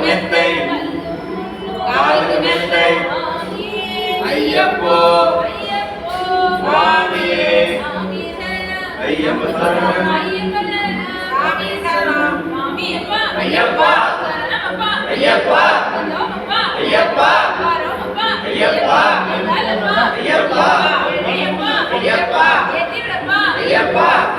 மெத்தை. காலுக்கு மெத்தை. ஐயப்போ. சுவாமியே. ஐயப்ப சரணம். ஐயப்பா ஐயப்பா. ஐயப்பா. ஐயப்பா. ஐயப்பா. ஐயப்பா. ஐயப்பா. ஐயப்பா.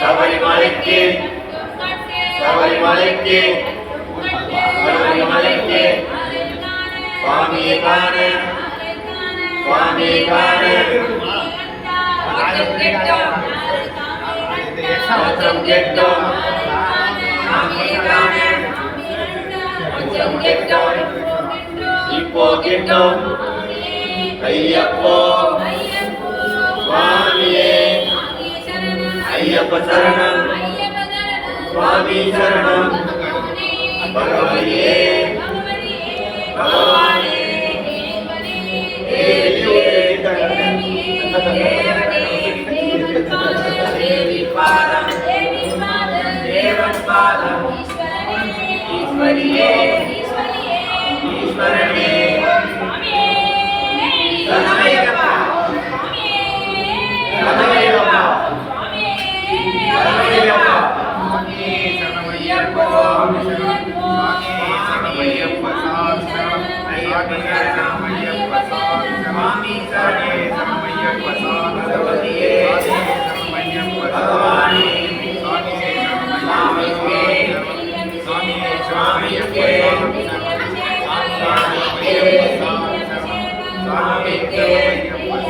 சபரிமலைக்கு சபரிமலைக்கு சபரிமலைக்கு சுவாமியை காண சுவாமியை காண மொத்தம் கெட்டோம் இப்போ கேட்டோம் ஐயப்போ சுவாமியே ஐயப்ப சரணம் சுவாமி சரணம் பகவதியே பகவானே தேவியே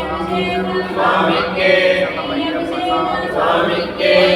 स्वामी के स्वामी के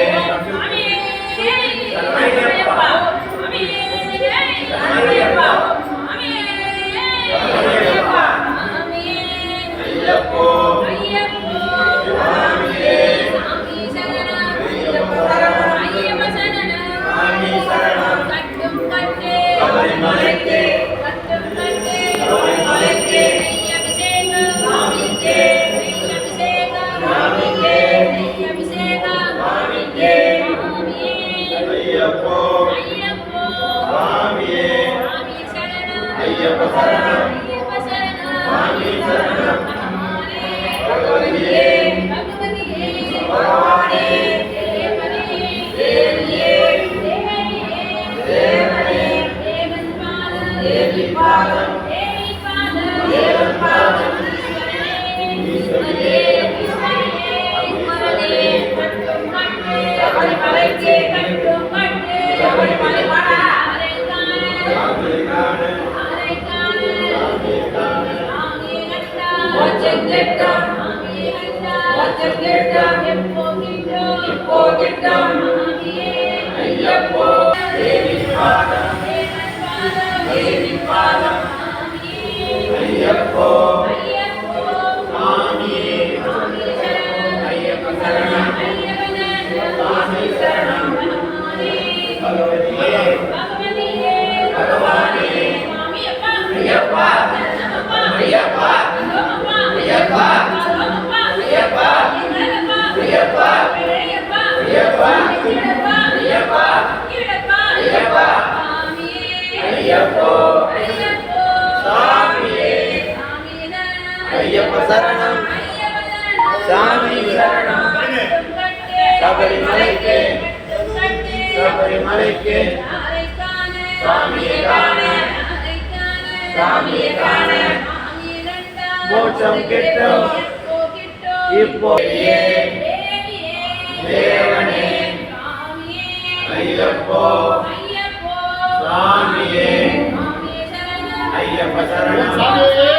ஐயப்போ தேவி பாதம் தேவி பாதம் ஐயப்போ சபரிமலைக்கு சபரிமலைக்கு சாமியை காண. சாமியை காண. மோட்சம் கிட்டும். இப்போ தேவனே. ஐயப்போ. சாமியே. ஐயப்ப சரணம்.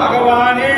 பகவானே.